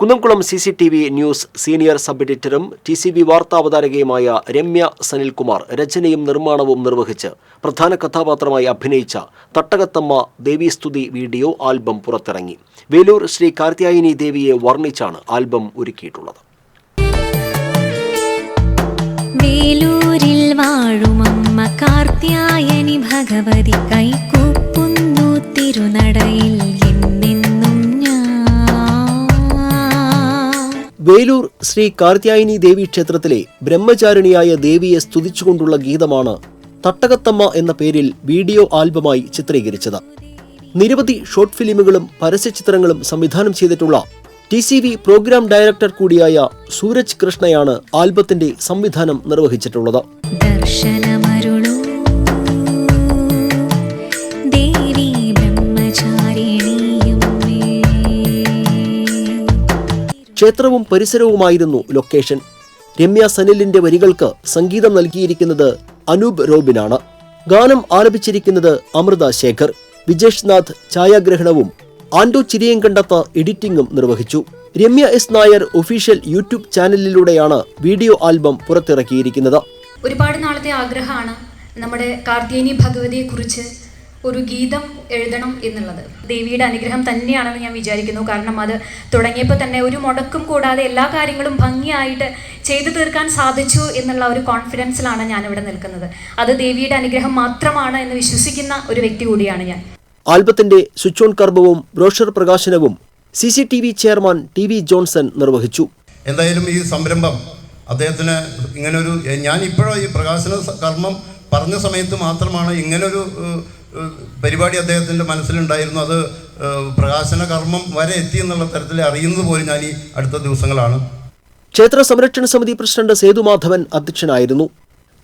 Kunnamkulam C C T V news senior sub എഡിറ്ററും T C B വാർത്താവതാരകയുമായ രമ്യ സനിൽകുമാർ രചനയും നിർമ്മാണവും നിർവഹിച്ച് പ്രധാന കഥാപാത്രമായി അഭിനയിച്ച തട്ടകത്തമ്മ ദേവീസ്തുതി വീഡിയോ ആൽബം പുറത്തിറങ്ങി. വേലൂർ ശ്രീ കാർത്യായനി ദേവിയെ വർണിച്ചാണ് ആൽബം ഒരുക്കിയിട്ടുള്ളത്. വേലൂരിൽ കാർത്യായനി ഭഗവതി കൈകൂപ്പുന്നു തിരുനടയിൽ എന്നെന്നും വേലൂർ ശ്രീ കാർത്യായനി ദേവി ക്ഷേത്രത്തിലെ ബ്രഹ്മചാരിണിയായ ദേവിയെ സ്തുതിച്ചുകൊണ്ടുള്ള ഗീതമാണ് തട്ടകത്തമ്മ എന്ന പേരിൽ വീഡിയോ ആൽബമായി ചിത്രീകരിച്ചത്. നിരവധി ഷോർട്ട് ഫിലിമുകളും പരസ്യചിത്രങ്ങളും സംവിധാനം ചെയ്തിട്ടുള്ള T C V program director കൂടിയായ സൂരജ് കൃഷ്ണയാണ് ആൽബത്തിന്റെ സംവിധാനം നിർവഹിച്ചിട്ടുള്ളത്. ദർശനമരുളൂ ക്ഷേത്രവും പരിസരവുമായിരുന്നു ലൊക്കേഷൻ. രമ്യ സനിലിന്റെ വരികൾക്ക് സംഗീതം നൽകിയിരിക്കുന്നത് അനൂപ് റോബിനാണ്. ഗാനം ആലപിച്ചിരിക്കുന്നത് അമൃത ശേഖർ. വിജേഷ് നാഥ് ഛായാഗ്രഹണവും ആൻഡോ ചിരിയങ്കണ്ടത്ത് എഡിറ്റിംഗും നിർവഹിച്ചു. Ramya S Nair official YouTube ചാനലിലൂടെയാണ് video album പുറത്തിറക്കിയിരിക്കുന്നത്. ഒരുപാട് നാളത്തെ ആഗ്രഹമാണ് നമ്മുടെ കാർത്തിയനി ഭഗവതിയെക്കുറിച്ച് ഒരു ഗീതം എഴുതണം എന്നുള്ളത്. ദേവിയുടെ അനുഗ്രഹം തന്നെയാണെന്ന് ഞാൻ വിചാരിക്കുന്നു. കാരണം അത് തുടങ്ങിയപ്പോൾ തന്നെ ഒരു മുടക്കും കൂടാതെ എല്ലാ കാര്യങ്ങളും ഭംഗിയായിട്ട് ചെയ്തു തീർക്കാൻ സാധിച്ചു എന്നുള്ള ഒരു കോൺഫിഡൻസിലാണ് ഞാനിവിടെ നിൽക്കുന്നത്. അത് ദേവിയുടെ അനുഗ്രഹം മാത്രമാണ് എന്ന് വിശ്വസിക്കുന്ന ഒരു വ്യക്തി കൂടിയാണ് ഞാൻ. ആൽബത്തിന്റെ സ്വിച്ച് ഓൺ കർമ്മവും ബ്രോഷർ പ്രകാശനവും C C T V chairman T V Johnson നിർവഹിച്ചു. എന്തായാലും ഈ സംരംഭം അദ്ദേഹത്തിന് ഇങ്ങനൊരു ഞാൻ ഇപ്പോഴും ഈ പ്രകാശന കർമ്മം പറഞ്ഞ സമയത്ത് മാത്രമാണ് ഇങ്ങനൊരു പരിപാടി അദ്ദേഹത്തിന്റെ മനസ്സിലുണ്ടായിരുന്നു. അത് പ്രകാശന കർമ്മം വരെ എത്തി എന്നുള്ള തരത്തിൽ അറിയുന്നത് പോലും ഞാൻ ഈ അടുത്ത ദിവസങ്ങളാണ്. ക്ഷേത്ര സംരക്ഷണ സമിതി പ്രസിഡന്റ് സേതുമാധവൻ അധ്യക്ഷനായിരുന്നു.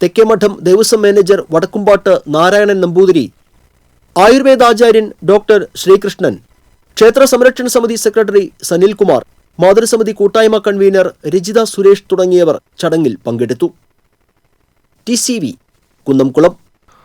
തെക്കേമഠം ദേവസ്വം മാനേജർ വടക്കുംപാട്ട് നാരായണൻ നമ്പൂതിരി. ആയുർവേദാചാര്യൻ ഡോക്ടർ ശ്രീകൃഷ്ണൻ. ക്ഷേത്ര സംരക്ഷണ സമിതി സെക്രട്ടറി സനിൽകുമാർ. മാതൃസമിതി കൂട്ടായ്മ കൺവീനർ രജിത സുരേഷ് തുടങ്ങിയവർ ചടങ്ങിൽ പങ്കെടുത്തു. ടി കുന്നംകുളം